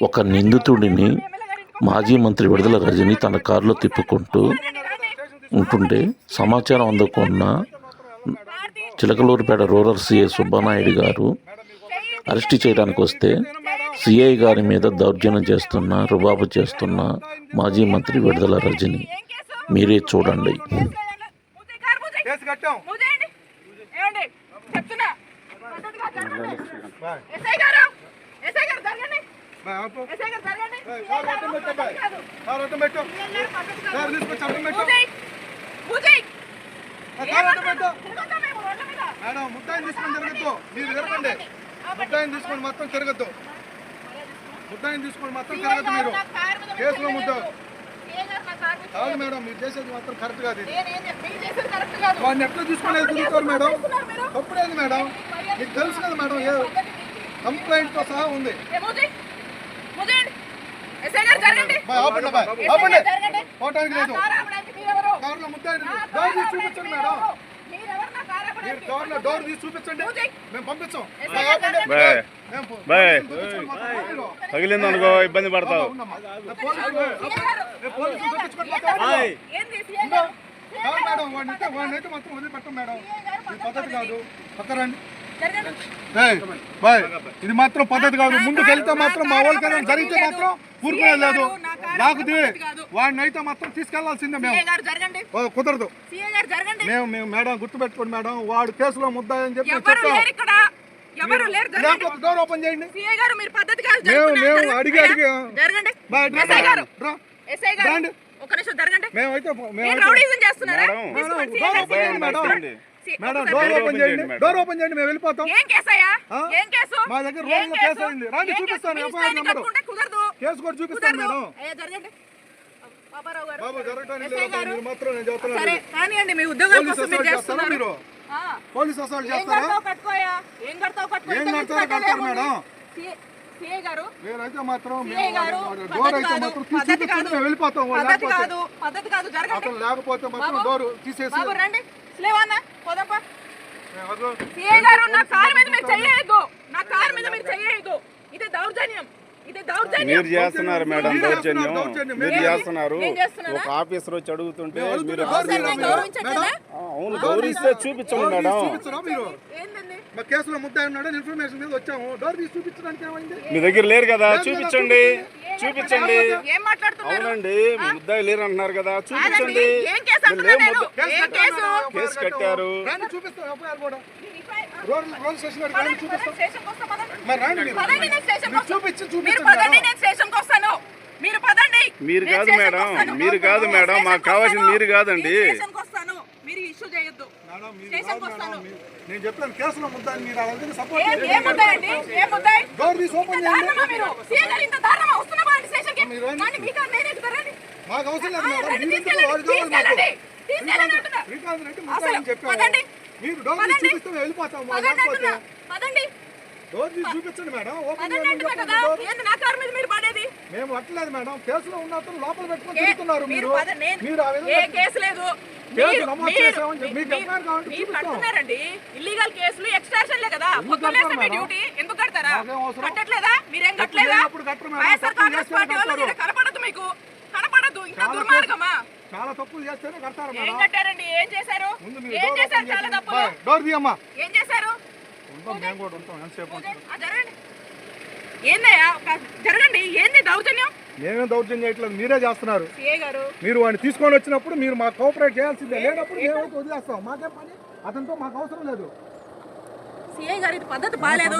ఒక నిందితుడిని మాజీ మంత్రి విడుదల రజని తన కారులో తిప్పుకుంటూ ఉంటుంటే సమాచారం అందుకున్న చిలకలూరుపేట రూరల్ సిఐ సుబ్బానాయుడు గారు అరెస్ట్ చేయడానికి వస్తే సిఐ గారి మీద దౌర్జన్యం చేస్తున్న రుబాబు చేస్తున్న మాజీ మంత్రి విడుదల రజని. మీరే చూడండి? చెప్తున్నా. మేడం ముద్దాయిని తీసుకొని తిరగద్దు. మీరు తిరగండి ముద్దాయిని తీసుకొని మొత్తం తిరగద్దు. ముద్దాయిని తీసుకొని మొత్తం తిరగద్దు? మీరు. కేసులో ముద్ద. కాదు. మేడం మీరు చేసేది మాత్రం కరెక్ట్ కాదు ఇది. నేనేం చెప్ప- మీరు చేసేది కరెక్ట్ కాదు. వాడిని ఎట్లా తీసుకొని తిరుగుతారు మేడం? తప్పుడేది మేడం. మీకు తెలుసు కదా మేడం ఏ కంప్లైంట్తో సహా ఉంది. పోవటానికి లేదు? కారులో డోర్ తీసి చూపించండి మేడం మీరు? కార్లో డోర్ తీసి చూపించండి. మేము పంపించాం. తగిలింది అనుకో ఇబ్బంది పడతావు. మేడం వాడిని అయితే వాడిని అయితే మాత్రం వదిలిపెట్టం మేడం పద్ధతి కాదు పక్కరండి బాయ్. ఇది మాత్రం పద్ధతి కాదు. ముందుకు వెళ్తే మాత్రం మా వాళ్ళకి జరిగితే మాత్రం ఊరుకునేది లేదు. నాకు వాడిని అయితే మాత్రం తీసుకెళ్ళాల్సిందే మేము. కుదరదు. మేము మేము మేడం గుర్తుపెట్టుకోండి మేడం. వాడు కేసులో చెప్పి జరగండి. లేకపోతే డోర్ ఓపెన్ చేయండి. మేము- అడిగి అడిగి- మేమైతే మేడం. మేడం, డోర్ ఓపెన్ చేయండి. డోర్. ఓపెన్ చేయండి మేము వెళ్ళిపోతాం. ఏం కేసయ్యా ఆ? ఏం కేసు మా దగ్గర కేసు అయింది. రండి? చూపిస్తాను, నెంబరు. కుదరదు. కేసు కూడా చూపిస్తాను మేడం. అయ్యా జరగండి. బాబారావు గారు బాబు జరగటానికి ఎస్ఐ లేదు గారు. మీరు మాత్రం నేను చెప్తున్నాను సరే కానివ్వండి మీ ఉద్యోగాల పోలీస్ కోసం మీరు అసలు చేస్తారా చేస్తున్నారు. మీరు? ఆ. పోలీస్ అసలు ఏం చేస్తారా? కడతావు కట్టుకోయా? ఏం కడతావు కట్టుకో ఏం ఇంత కడతారో మించి కడతారు కట్టలేము. మేడం. సి- సిఐ గారు. మీరైతే మాత్రం సిఐ గారు డోర్ పద్ధతి అయితే కాదు మాత్రం తీసి పద్ధతి చూపించండి, కాదు. మేము వెళ్ళిపోతాం పద్ధతి కాదు పద్ధతి కాదు జరగండి. అతను లేకపోతే మాత్రం డోర్ తీసేసి రండి. స్లేవన్నా పోదాంపా. మేము అదిగో, సిఐ గారు నా కారు మీద మీరు చెయ్యదు నా కారు మీద మీరు చెయ్యదు ఇది దౌర్జన్యం. ఇది దౌర్జన్యం. మీరు చేస్తున్నారు మేడం మీరు దౌర్జన్యం. మీరు? చేస్తున్నారు? ఒక ఆఫీసర్ వచ్చి అడుగుతుంటే మీరు అవును గౌరవిస్తే చూపించండి మేడం. మా కేసులో ముద్దాయి ఉన్నాడని ఇన్ఫర్మేషన్ మీద వచ్చాము. డోర్ తీసి చూపించడానికి ఏమైంది? మీ దగ్గర లేరు కదా చూపించండి. చూపించండి. ఏం మాట్లాడుతున్నారు? అవునండి ముద్దాయి లేరు అంటున్నారు కదా చూపించండి. ఏం కేసు కట్టారు. మరి రండి మీరు. పదండి, నేను స్టేషన్కి మీరు వస్తా. చూపించి మీరు చూపించండి పదండి మేడం. నేను స్టేషన్కి వస్తాను మీరు పదండి. మీరు నేను కాదు మేడం. మీరు కాదు మేడం మాకు కావాల్సింది. మీరు కాదండి నేను స్టేషన్కి వస్తాను మీరు ఇష్యూ చేయొద్దు వస్తాను. నేను చెప్పాను కేసులో ముద్దాయి. మీరు అలాగే సపోర్ట్ ఏం ఏం ముద్దాయండి? ఏం ముద్దాయి? డోర్ తీసి ఓపెన్ చేయండి దారుణమా మీరు? సీఏ గారు ఇంత దారుణమా? వస్తున్నా బాండి స్టేషన్కి. కానీ మీకు నేనే ఎక్కుతారండి మాకు అవసరం లేదు మేడం మీరు ఎందుకు వాడు కావాలి మాకు. తీసుకెళ్ళండి, అంటున్నా. శ్రీకాంత్ రెడ్డి అసలు ముద్దాయి అని చెప్పాము పదండి. మీరు డోర్ తీసి. చూపిస్తే వెళ్ళిపోతాం పదండి. డోర్ తీసి చూపించండి మేడం. ఓపెన్. ఏంది నా కారు మీద మీరు పడేది? మేము అట్లేదు మేడం. కేసులో ఉన్న అతను లోపల పెట్టుకొని తిరుగుతున్నారు మీరు మీరు. ఆ ఏ విధంగా కేసు లేదు. కేసు నమోదు చేసామని చెప్పి మీకు కావాలంటే చూపిస్తాం. ఇల్లీగల్ కేసులు ఎక్స్ట్రాషన్లే కదా. ఎందుకు పొద్దున్నేస్తే మీ డ్యూటీ. ఎందుకు కడతారా? కట్టట్లేదా? మీరేం కట్టలేదా. వైఎస్ఆర్ కాంగ్రెస్ పార్టీ వాళ్ళు కనపడదు మీకు. కనపడదు. ఇంకా చాలా దుర్మార్గమా? చాలా తప్పులు చేస్తేనే కడతారు ఏం మేడం. కట్టారండి? ఏం చేశారు? ఏం చేశారు? చాలా చేయండి. తప్పులు. డోర్ తీయమ్మా. ఏం చేశారు? ఏందయ్యా జరగండి ఏంది దౌర్జన్యం? మేమేం దౌర్జన్యం చేయట్లేదు మీరే చేస్తున్నారు. మీరు వాడిని తీసుకొని వచ్చినప్పుడు మీరు మాకు కోఆపరేట్ చేయాల్సిందే. లేనప్పుడు మేమైతే వదిలేస్తాం. మాకేం పని? అతనితో మాకు అవసరం లేదు. సిఐ గారు ఇది పద్ధతి బాగాలేదు.